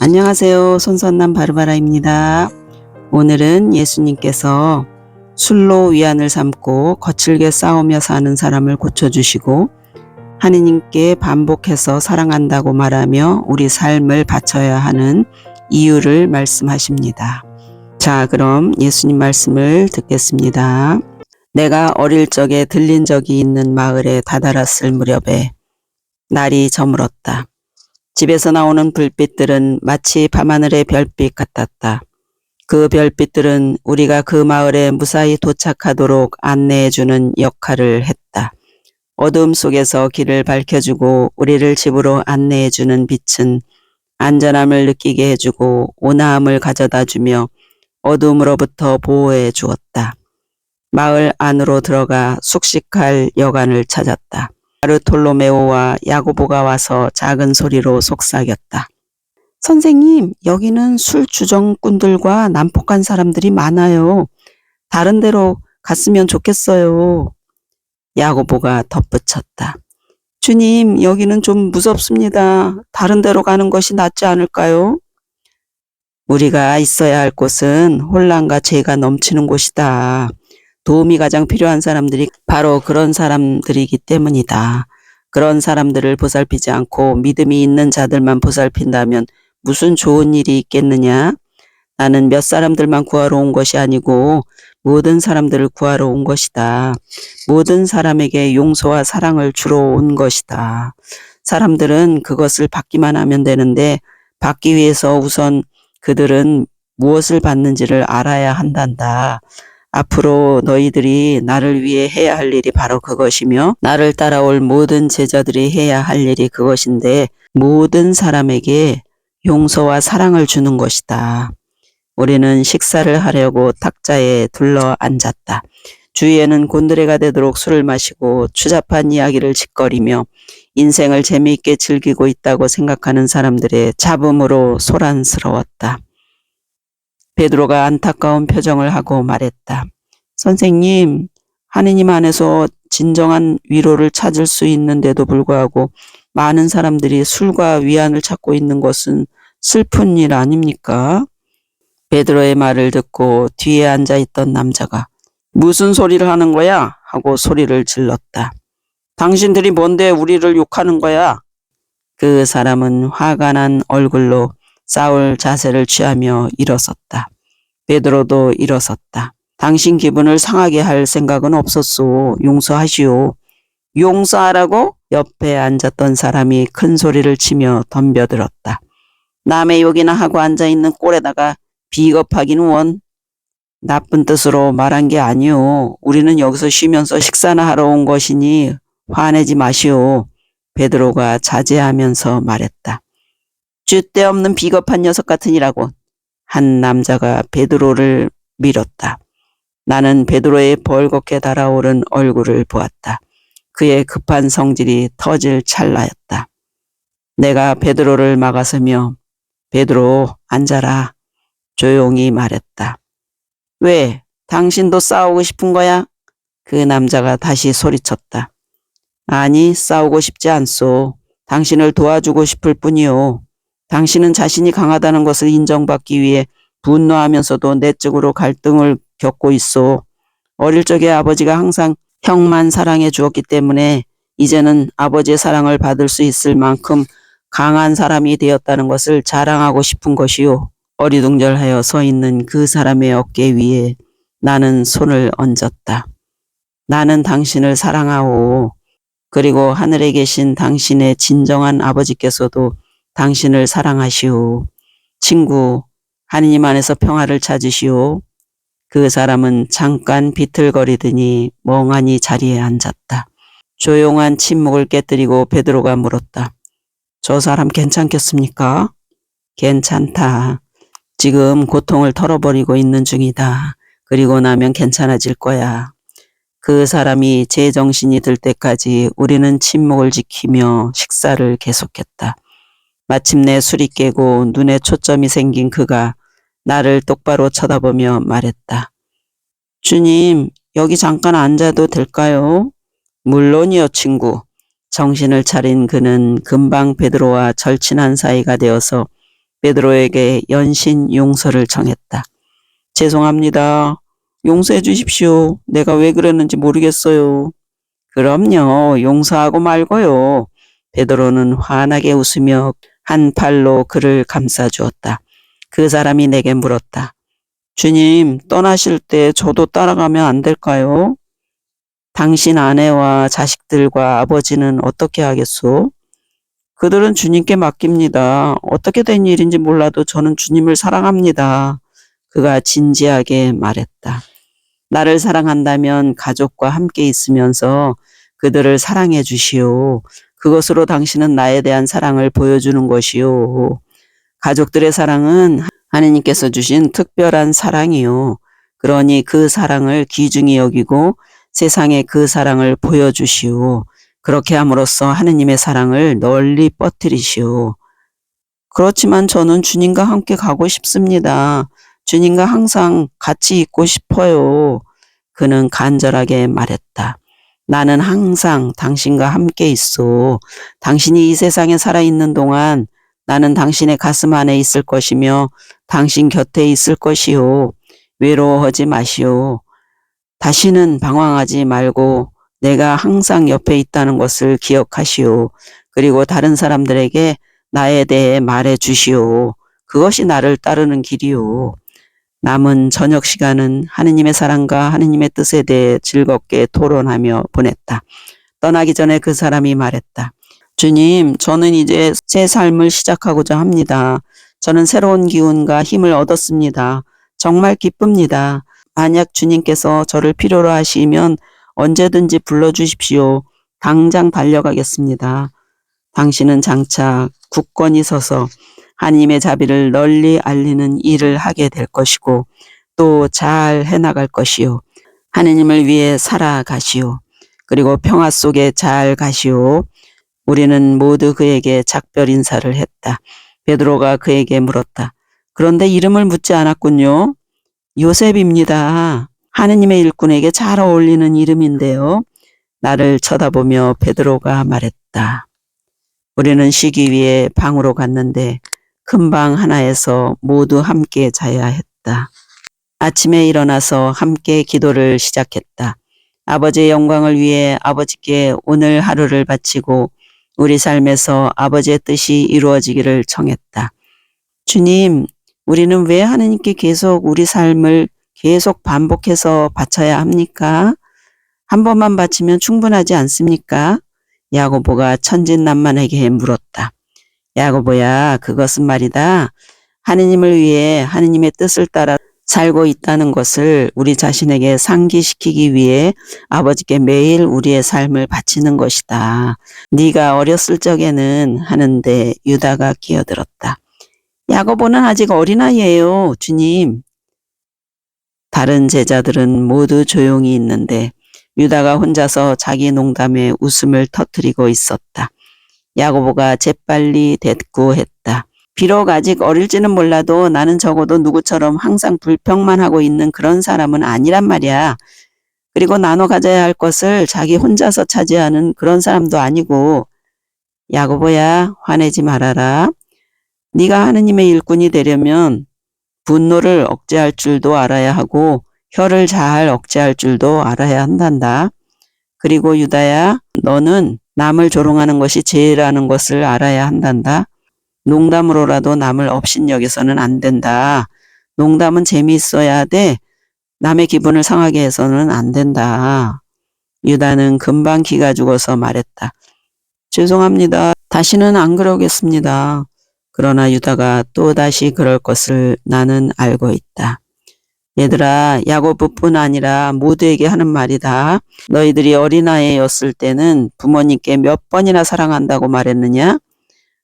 안녕하세요. 손선남 바르바라입니다. 오늘은 예수님께서 술로 위안을 삼고 거칠게 싸우며 사는 사람을 고쳐주시고 하느님께 반복해서 사랑한다고 말하며 우리 삶을 바쳐야 하는 이유를 말씀하십니다. 자, 그럼 예수님 말씀을 듣겠습니다. 내가 어릴 적에 들린 적이 있는 마을에 다다랐을 무렵에 날이 저물었다. 집에서 나오는 불빛들은 마치 밤하늘의 별빛 같았다. 그 별빛들은 우리가 그 마을에 무사히 도착하도록 안내해주는 역할을 했다. 어둠 속에서 길을 밝혀주고 우리를 집으로 안내해주는 빛은 안전함을 느끼게 해주고 온화함을 가져다 주며 어둠으로부터 보호해 주었다. 마을 안으로 들어가 숙식할 여관을 찾았다. 바르톨로메오와 야고보가 와서 작은 소리로 속삭였다. 선생님, 여기는 술 주정꾼들과 난폭한 사람들이 많아요. 다른 데로 갔으면 좋겠어요. 야고보가 덧붙였다. 주님, 여기는 좀 무섭습니다. 다른 데로 가는 것이 낫지 않을까요? 우리가 있어야 할 곳은 혼란과 죄가 넘치는 곳이다. 도움이 가장 필요한 사람들이 바로 그런 사람들이기 때문이다. 그런 사람들을 보살피지 않고 믿음이 있는 자들만 보살핀다면 무슨 좋은 일이 있겠느냐? 나는 몇 사람들만 구하러 온 것이 아니고 모든 사람들을 구하러 온 것이다. 모든 사람에게 용서와 사랑을 주러 온 것이다. 사람들은 그것을 받기만 하면 되는데 받기 위해서 우선 그들은 무엇을 받는지를 알아야 한단다. 앞으로 너희들이 나를 위해 해야 할 일이 바로 그것이며 나를 따라올 모든 제자들이 해야 할 일이 그것인데 모든 사람에게 용서와 사랑을 주는 것이다. 우리는 식사를 하려고 탁자에 둘러 앉았다. 주위에는 곤드레가 되도록 술을 마시고 추잡한 이야기를 짓거리며 인생을 재미있게 즐기고 있다고 생각하는 사람들의 잡음으로 소란스러웠다. 베드로가 안타까운 표정을 하고 말했다. 선생님, 하느님 안에서 진정한 위로를 찾을 수 있는데도 불구하고 많은 사람들이 술과 위안을 찾고 있는 것은 슬픈 일 아닙니까? 베드로의 말을 듣고 뒤에 앉아 있던 남자가 무슨 소리를 하는 거야? 하고 소리를 질렀다. 당신들이 뭔데 우리를 욕하는 거야? 그 사람은 화가 난 얼굴로 싸울 자세를 취하며 일어섰다. 베드로도 일어섰다. 당신 기분을 상하게 할 생각은 없었소. 용서하시오. 용서하라고? 옆에 앉았던 사람이 큰 소리를 치며 덤벼들었다. 남의 욕이나 하고 앉아있는 꼴에다가 비겁하긴 원. 나쁜 뜻으로 말한 게 아니오. 우리는 여기서 쉬면서 식사나 하러 온 것이니 화내지 마시오. 베드로가 자제하면서 말했다. 쥐떼없는 비겁한 녀석 같으니라고 한 남자가 베드로를 밀었다. 나는 베드로의 벌겋게 달아오른 얼굴을 보았다. 그의 급한 성질이 터질 찰나였다. 내가 베드로를 막아서며 베드로 앉아라 조용히 말했다. 왜 당신도 싸우고 싶은 거야? 그 남자가 다시 소리쳤다. 아니 싸우고 싶지 않소. 당신을 도와주고 싶을 뿐이요. 당신은 자신이 강하다는 것을 인정받기 위해 분노하면서도 내적으로 갈등을 겪고 있어. 어릴 적에 아버지가 항상 형만 사랑해 주었기 때문에 이제는 아버지의 사랑을 받을 수 있을 만큼 강한 사람이 되었다는 것을 자랑하고 싶은 것이요. 어리둥절하여 서 있는 그 사람의 어깨 위에 나는 손을 얹었다. 나는 당신을 사랑하오. 그리고 하늘에 계신 당신의 진정한 아버지께서도 당신을 사랑하시오. 친구, 하느님 안에서 평화를 찾으시오. 그 사람은 잠깐 비틀거리더니 멍하니 자리에 앉았다. 조용한 침묵을 깨뜨리고 베드로가 물었다. 저 사람 괜찮겠습니까? 괜찮다. 지금 고통을 털어버리고 있는 중이다. 그리고 나면 괜찮아질 거야. 그 사람이 제정신이 들 때까지 우리는 침묵을 지키며 식사를 계속했다. 마침내 술이 깨고 눈에 초점이 생긴 그가 나를 똑바로 쳐다보며 말했다. 주님, 여기 잠깐 앉아도 될까요? 물론이요, 친구. 정신을 차린 그는 금방 베드로와 절친한 사이가 되어서 베드로에게 연신 용서를 청했다. 죄송합니다. 용서해 주십시오. 내가 왜 그랬는지 모르겠어요. 그럼요. 용서하고 말고요. 베드로는 환하게 웃으며 한 팔로 그를 감싸 주었다. 그 사람이 내게 물었다. 주님, 떠나실 때 저도 따라가면 안 될까요? 당신 아내와 자식들과 아버지는 어떻게 하겠소? 그들은 주님께 맡깁니다. 어떻게 된 일인지 몰라도 저는 주님을 사랑합니다. 그가 진지하게 말했다. 나를 사랑한다면 가족과 함께 있으면서 그들을 사랑해 주시오. 그것으로 당신은 나에 대한 사랑을 보여주는 것이요. 가족들의 사랑은 하느님께서 주신 특별한 사랑이요. 그러니 그 사랑을 귀중히 여기고 세상에 그 사랑을 보여주시오. 그렇게 함으로써 하느님의 사랑을 널리 뻗뜨리시오. 그렇지만 저는 주님과 함께 가고 싶습니다. 주님과 항상 같이 있고 싶어요. 그는 간절하게 말했다. 나는 항상 당신과 함께 있어. 당신이 이 세상에 살아있는 동안 나는 당신의 가슴 안에 있을 것이며 당신 곁에 있을 것이요. 외로워하지 마시오. 다시는 방황하지 말고 내가 항상 옆에 있다는 것을 기억하시오. 그리고 다른 사람들에게 나에 대해 말해 주시오. 그것이 나를 따르는 길이오. 남은 저녁 시간은 하느님의 사랑과 하느님의 뜻에 대해 즐겁게 토론하며 보냈다. 떠나기 전에 그 사람이 말했다. 주님, 저는 이제 새 삶을 시작하고자 합니다. 저는 새로운 기운과 힘을 얻었습니다. 정말 기쁩니다. 만약 주님께서 저를 필요로 하시면 언제든지 불러주십시오. 당장 달려가겠습니다. 당신은 장차 굳건히 서서 하나님의 자비를 널리 알리는 일을 하게 될 것이고 또 잘 해나갈 것이요. 하느님을 위해 살아가시오. 그리고 평화 속에 잘 가시오. 우리는 모두 그에게 작별 인사를 했다. 베드로가 그에게 물었다. 그런데 이름을 묻지 않았군요. 요셉입니다. 하느님의 일꾼에게 잘 어울리는 이름인데요. 나를 쳐다보며 베드로가 말했다. 우리는 쉬기 위해 방으로 갔는데 큰방 하나에서 모두 함께 자야 했다. 아침에 일어나서 함께 기도를 시작했다. 아버지의 영광을 위해 아버지께 오늘 하루를 바치고 우리 삶에서 아버지의 뜻이 이루어지기를 청했다. 주님, 우리는 왜 하느님께 계속 우리 삶을 계속 반복해서 바쳐야 합니까? 한 번만 바치면 충분하지 않습니까? 야고보가 천진난만에게 물었다. 야고보야, 그것은 말이다. 하느님을 위해 하느님의 뜻을 따라 살고 있다는 것을 우리 자신에게 상기시키기 위해 아버지께 매일 우리의 삶을 바치는 것이다. 네가 어렸을 적에는 하는데 유다가 끼어들었다. 야고보는 아직 어린아이예요, 주님. 다른 제자들은 모두 조용히 있는데 유다가 혼자서 자기 농담에 웃음을 터뜨리고 있었다. 야고보가 재빨리 대꾸했다. 비록 아직 어릴지는 몰라도 나는 적어도 누구처럼 항상 불평만 하고 있는 그런 사람은 아니란 말이야. 그리고 나눠 가져야 할 것을 자기 혼자서 차지하는 그런 사람도 아니고 야고보야 화내지 말아라. 네가 하느님의 일꾼이 되려면 분노를 억제할 줄도 알아야 하고 혀를 잘 억제할 줄도 알아야 한단다. 그리고 유다야 너는 남을 조롱하는 것이 죄라는 것을 알아야 한단다. 농담으로라도 남을 업신여겨서는 안 된다. 농담은 재미있어야 돼. 남의 기분을 상하게 해서는 안 된다. 유다는 금방 기가 죽어서 말했다. 죄송합니다. 다시는 안 그러겠습니다. 그러나 유다가 또다시 그럴 것을 나는 알고 있다. 얘들아, 야고보뿐 아니라 모두에게 하는 말이다. 너희들이 어린아이였을 때는 부모님께 몇 번이나 사랑한다고 말했느냐?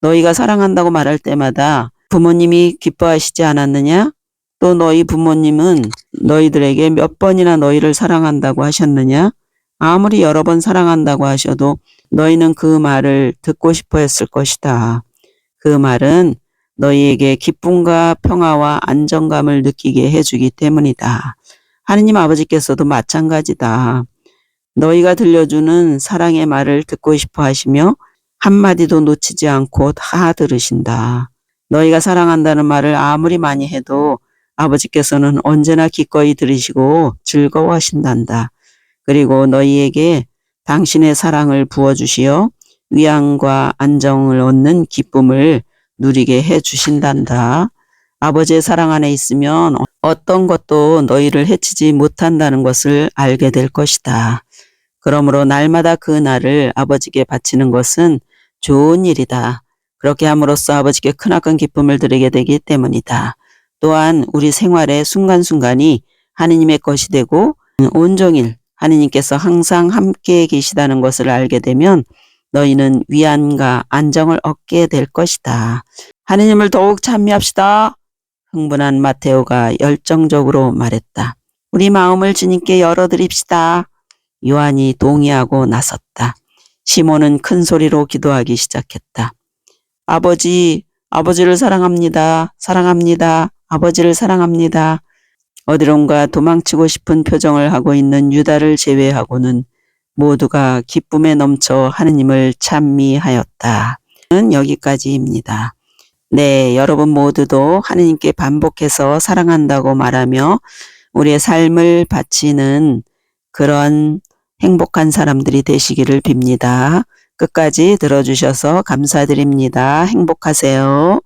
너희가 사랑한다고 말할 때마다 부모님이 기뻐하시지 않았느냐? 또 너희 부모님은 너희들에게 몇 번이나 너희를 사랑한다고 하셨느냐? 아무리 여러 번 사랑한다고 하셔도 너희는 그 말을 듣고 싶어 했을 것이다. 그 말은 너희에게 기쁨과 평화와 안정감을 느끼게 해주기 때문이다. 하느님 아버지께서도 마찬가지다. 너희가 들려주는 사랑의 말을 듣고 싶어 하시며 한마디도 놓치지 않고 다 들으신다. 너희가 사랑한다는 말을 아무리 많이 해도 아버지께서는 언제나 기꺼이 들으시고 즐거워하신단다. 그리고 너희에게 당신의 사랑을 부어주시어 위안과 안정을 얻는 기쁨을 누리게 해 주신단다. 아버지의 사랑 안에 있으면 어떤 것도 너희를 해치지 못한다는 것을 알게 될 것이다. 그러므로 날마다 그 날을 아버지께 바치는 것은 좋은 일이다. 그렇게 함으로써 아버지께 크나큰 기쁨을 드리게 되기 때문이다. 또한 우리 생활의 순간순간이 하느님의 것이 되고 온종일 하느님께서 항상 함께 계시다는 것을 알게 되면 너희는 위안과 안정을 얻게 될 것이다. 하느님을 더욱 찬미합시다. 흥분한 마테오가 열정적으로 말했다. 우리 마음을 주님께 열어드립시다. 요한이 동의하고 나섰다. 시몬은 큰 소리로 기도하기 시작했다. 아버지, 아버지를 사랑합니다. 사랑합니다. 아버지를 사랑합니다. 어디론가 도망치고 싶은 표정을 하고 있는 유다를 제외하고는 모두가 기쁨에 넘쳐 하느님을 찬미하였다. 는 여기까지입니다. 네, 여러분 모두도 하느님께 반복해서 사랑한다고 말하며 우리의 삶을 바치는 그런 행복한 사람들이 되시기를 빕니다. 끝까지 들어주셔서 감사드립니다. 행복하세요.